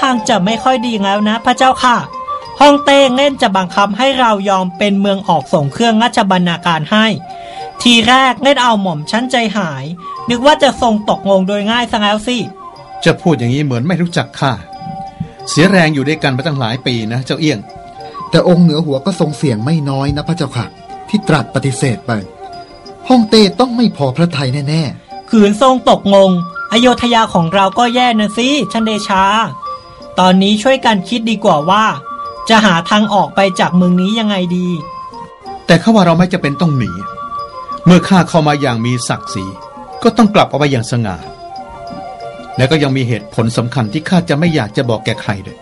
ทางจะไม่ค่อยดีแล้วนะ พระเจ้าค่ะฮ่องเต้เล่นจะบังคับให้เรายอมเป็นเมืองออกส่งเครื่องราชบรรณาการให้ ทีแรกเล่นเอาหม่อมชั้นใจหาย นึกว่าจะทรงตกงงโดยง่ายซะแล้วสิ จะพูดอย่างนี้เหมือนไม่รู้จักข้าเสียแรงอยู่ด้วยกันมาตั้งหลายปีนะ เจ้าเอี้ยง แต่องค์เหนือหัวก็ทรงเสียงไม่น้อยนะพระเจ้าค่ะ ที่ตรัสปฏิเสธไปฮ่องเต้ต้องไม่พอพระทัยแน่ขืนทรงตกงง อโยธยาของเราก็แย่นะสิชันเดชา ตอนนี้ช่วยกันคิดดีกว่าว่า จะหาทางออกไปจากเมืองนี้ยังไงดี แต่ข้าว่าเราไม่จะเป็นต้องหนี เมื่อข้าเข้ามาอย่างมีศักดิ์ศรีก็ต้องกลับออกไปอย่างสง่าและก็ยังมีเหตุผลสำคัญที่ข้าจะไม่อยากจะบอกแก่ใครด้วย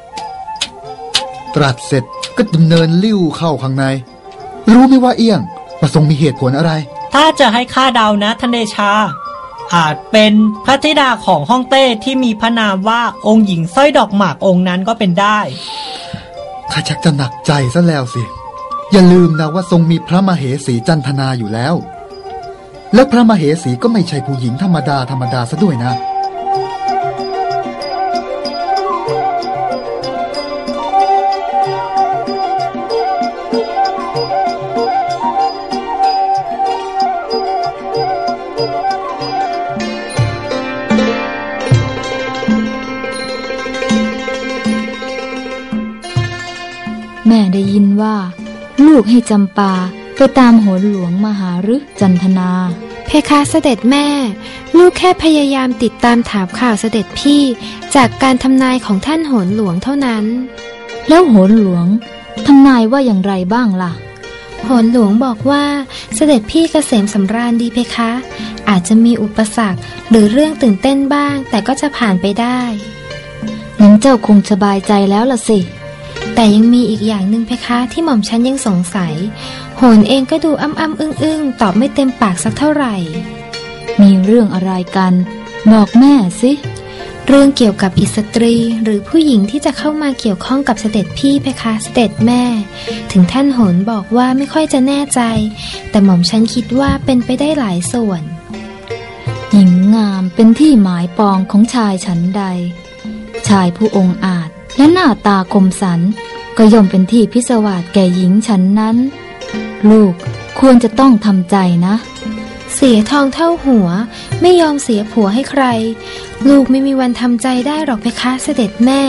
ๆตรัสเสร็จก็ดำเนินลิ้วเข้าข้างใน รู้ไหมว่าเอี้ยงประสงค์มีเหตุผลอะไร ถ้าจะให้ข้าเดานะทันเดชา อาจเป็นพระธิดาของฮ่องเต้ที่มีพระนามว่าองค์หญิงสร้อยดอกหมากองค์นั้นก็เป็นได้ ข้าชักจะหนักใจซะแล้วสิ อย่าลืมนะว่าทรงมีพระมเหสีจันทนาอยู่แล้ว และพระมเหสีก็ไม่ใช่ผู้หญิงธรรมดาธรรมดาซะด้วยนะ แม่ได้ยินว่า ลูกให้จำปาไปตามโหนหลวงมหาฤกษ์จันทนา เพคะเสด็จแม่ ลูกแค่พยายามติดตามถามข่าวเสด็จพี่ จากการทำนายของท่านโหนหลวงเท่านั้น แล้วโหนหลวงทำนายว่าอย่างไรบ้างล่ะโหนหลวงบอกว่าเสด็จพี่เกษมสำราญดีเพคะ อาจจะมีอุปสรรคหรือเรื่องตื่นเต้นบ้าง แต่ก็จะผ่านไปได้งั้นเจ้าคงสบายใจแล้วล่ะสิ แต่ยังมีอีกอย่างหนึ่งเพคะที่หม่อมฉันยังสงสัย โหนเองก็ดูอ้ำอ้ำอึ้งอึ้งตอบไม่เต็มปากสักเท่าไหร่ มีเรื่องอะไรกัน บอกแม่สิ เรื่องเกี่ยวกับอิสตรีหรือผู้หญิงที่จะเข้ามาเกี่ยวข้องกับเสด็จพี่เพคะเสด็จแม่ ถึงท่านโหนบอกว่าไม่ค่อยจะแน่ใจ แต่หม่อมฉันคิดว่าเป็นไปได้หลายส่วน หญิงงามเป็นที่หมายปองของชายฉันใด ชายผู้องอาจ และหน้าตาคมสันก็ย่อมเป็นที่พิศวาสแก่หญิงฉันนั้น ลูกควรจะต้องทำใจนะ เสียทองเท่าหัว ไม่ยอมเสียผัวให้ใคร ลูกไม่มีวันทำใจได้หรอกเพคะเสด็จแม่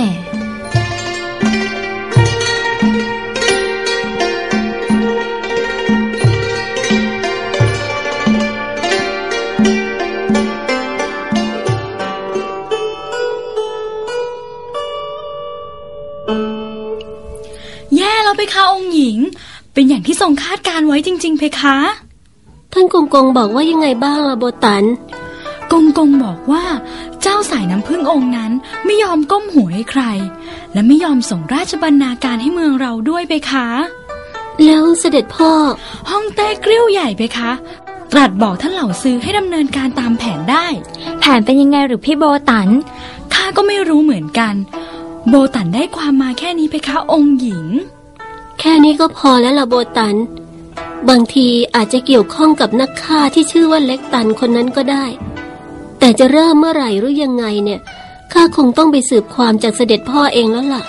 เป็นอย่างที่ทรงคาดการไว้จริง ๆ เพคะ ท่านกงกงบอกว่ายังไงบ้างอะโบตัน กงกงบอกว่าเจ้าสายน้ำพึ่งองค์นั้นไม่ยอมก้มหัวให้ใคร และไม่ยอมส่งราชบรรณาการให้เมืองเราด้วยเพคะ แล้วเสด็จพ่อ ห้องเต้กริ้วใหญ่เพคะ ตรัสบอกท่านเหล่าซื้อให้ดำเนินการตามแผนได้ แผนเป็นยังไงหรือพี่โบตัน ข้าก็ไม่รู้เหมือนกัน โบตันได้ความมาแค่นี้เพคะองค์หญิง แค่นี้ก็พอแล้วล่ะโบตัน บางทีอาจจะเกี่ยวข้องกับนักฆ่าที่ชื่อว่าเล็กตันคนนั้นก็ได้ แต่จะเริ่มเมื่อไหร่หรือยังไงเนี่ยข้าคงต้องไปสืบความจากเสด็จพ่อเองแล้วล่ะ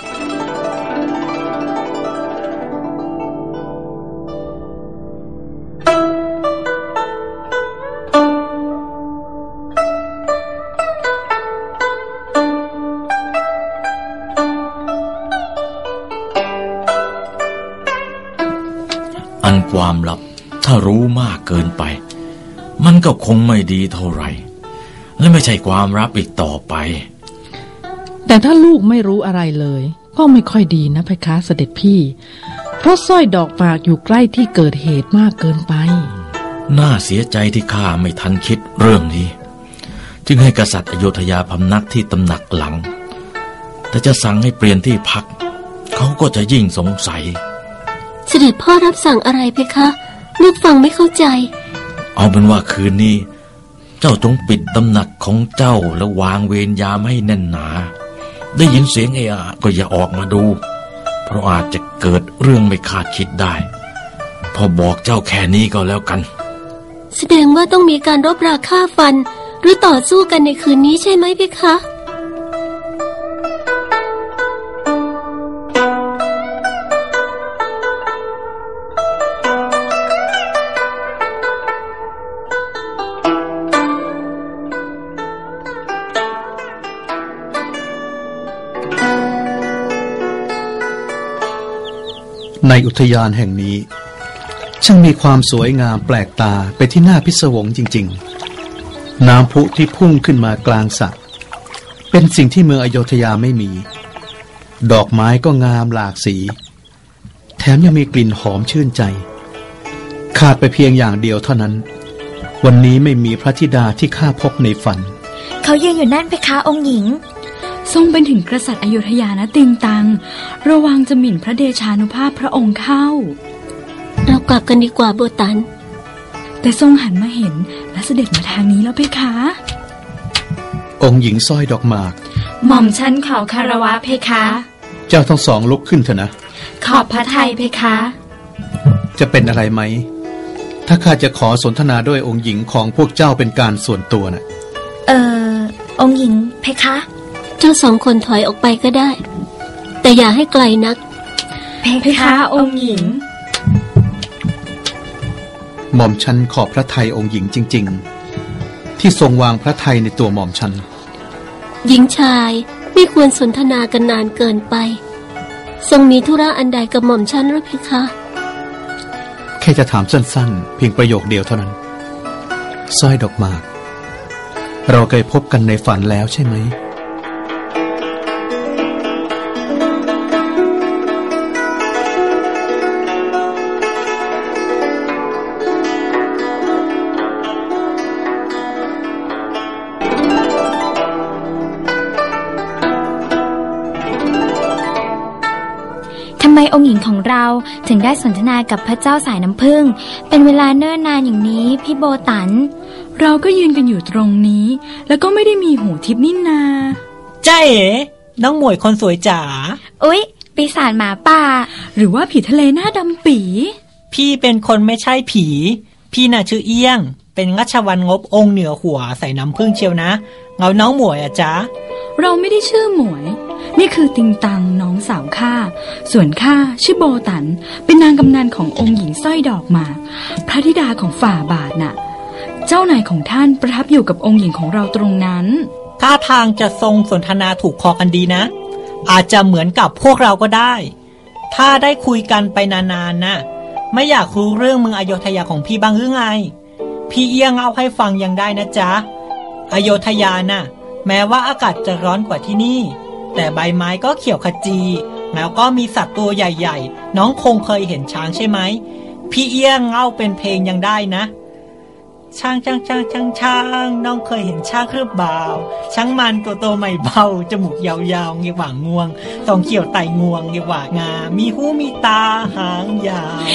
อันความลับถ้ารู้มากเกินไป มันก็คงไม่ดีเท่าไหร่ และไม่ใช่ความลับอีกต่อไป แต่ถ้าลูกไม่รู้อะไรเลย ก็ไม่ค่อยดีนะเพคะเสด็จพี่ เพราะสร้อยดอกหมากอยู่ใกล้ที่เกิดเหตุมากเกินไป น่าเสียใจที่ข้าไม่ทันคิดเรื่องนี้ จึงให้กษัตริย์อโยธยาพำนักที่ตำหนักหลัง แต่จะสั่งให้เปลี่ยนที่พัก เขาก็จะยิ่งสงสัยเสด็จพ่อรับสั่งอะไรเพคะลูกฟังไม่เข้าใจ เอาเป็นว่าคืนนี้ เจ้าจงปิดตำหนักของเจ้าแล้ววางเวรยามให้แน่นหนา ได้ยินเสียงเอะอะก็อย่าออกมาดู เพราะอาจจะเกิดเรื่องไม่คาดคิดได้ พอบอกเจ้าแค่นี้ก็แล้วกัน แสดงว่าต้องมีการรบราฆ่าฟัน หรือต่อสู้กันในคืนนี้ใช่ไหมเพคะ อุทยานแห่งนี้ ช่างมีความสวยงามแปลกตาไปที่หน้าพิศวงจริง ๆ น้ำพุที่พุ่งขึ้นมากลางสระเป็นสิ่งที่เมืองอโยธยาไม่มี ดอกไม้ก็งามหลากสี แถมยังมีกลิ่นหอมชื่นใจ ขาดไปเพียงอย่างเดียวเท่านั้น วันนี้ไม่มีพระธิดาที่ข้าพบในฝัน เขายืนอยู่นั่นเพคะองค์หญิง ทรงเป็นถึงกษัตริย์อยุธยานะติงตัง ระวังจะหมิ่นพระเดชานุภาพพระองค์เข้า เรากลับกันดีกว่าโบตัน แต่ทรงหันมาเห็นและเสด็จมาทางนี้แล้วเพคะ องค์หญิงสร้อยดอกหมาก หม่อมฉันขอคารวะเพคะ เจ้าทั้งสองลุกขึ้นเถอะนะ ขอบพระทัยเพคะ จะเป็นอะไรไหม ถ้าข้าจะขอสนทนาด้วยองค์หญิงของพวกเจ้าเป็นการส่วนตัวน่ะ เอ่อองค์หญิงเพคะ เจ้าสองคนถอยออกไปก็ได้ แต่อย่าให้ไกลนัก เพคะองค์หญิง หม่อมชันขอบพระทัยองค์หญิงจริง ๆ ที่ทรงวางพระทัยในตัวหม่อมชัน หญิงชายไม่ควรสนทนากันนานเกินไป ทรงมีธุระอันใดกับหม่อมฉันหรือเพคะ แค่จะถามสั้นๆ เพียงประโยคเดียวเท่านั้นสร้อยดอกหมาก เราเคยพบกันในฝันแล้วใช่ไหม ไมองค์หญิงของเราถึงได้สนทนากับพระเจ้าสายน้ำผึ้งเป็นเวลาเนิ่นนานอย่างนี้พี่โบตัน เราก็ยืนกันอยู่ตรงนี้ แล้วก็ไม่ได้มีหูทิพย์นี่นาจ้าเอ๋น้องหมวยคนสวยจ๋าอุ๊ย ปีศาจหมาป่า หรือว่าผีทะเลหน้าดำปี พี่เป็นคนไม่ใช่ผี พี่น่ะชื่อเอี้ยง เป็นรัชวันงบองค์เหนือหัวใส่น้ำผึ้งเชียวนะ เงาน้องหมวยอะจ๊ะ เราไม่ได้ชื่อหมวย นี่คือติงตังน้องสาวข้า ส่วนข้าชื่อโบตัน เป็นนางกำนันขององค์หญิงสร้อยดอกหมากพระธิดาของฝ่าบาทน่ะ เจ้านายของท่านประทับอยู่กับองค์หญิงของเราตรงนั้นท่าทางจะทรงสนทนาถูกคอกันดีนะ อาจจะเหมือนกับพวกเราก็ได้ ถ้าได้คุยกันไปนานๆนะ ไม่อยากรู้เรื่องเมืองอโยธยาของพี่บ้างหรือไง พี่เอี้ยงเอาให้ฟังยังได้นะจ๊ะ อโยธยาน่ะ แม้ว่าอากาศจะร้อนกว่าที่นี่ แต่ใบไม้ก็เขียวขจี แล้วก็มีสัตว์ตัวใหญ่ๆ น้องคงเคยเห็นช้างใช่ไหม พี่เอี้ยงเล่าเป็นเพลงยังได้นะ ช้างช้างช้างช้างช้างน้องเคยเห็นช้างหรือเปล่าช้างมันตัวโตไม่เบา จมูกยาวๆเรียกว่างวงตองเขียวไตงวงเรียกว่างา มีหูมีตาหางยาว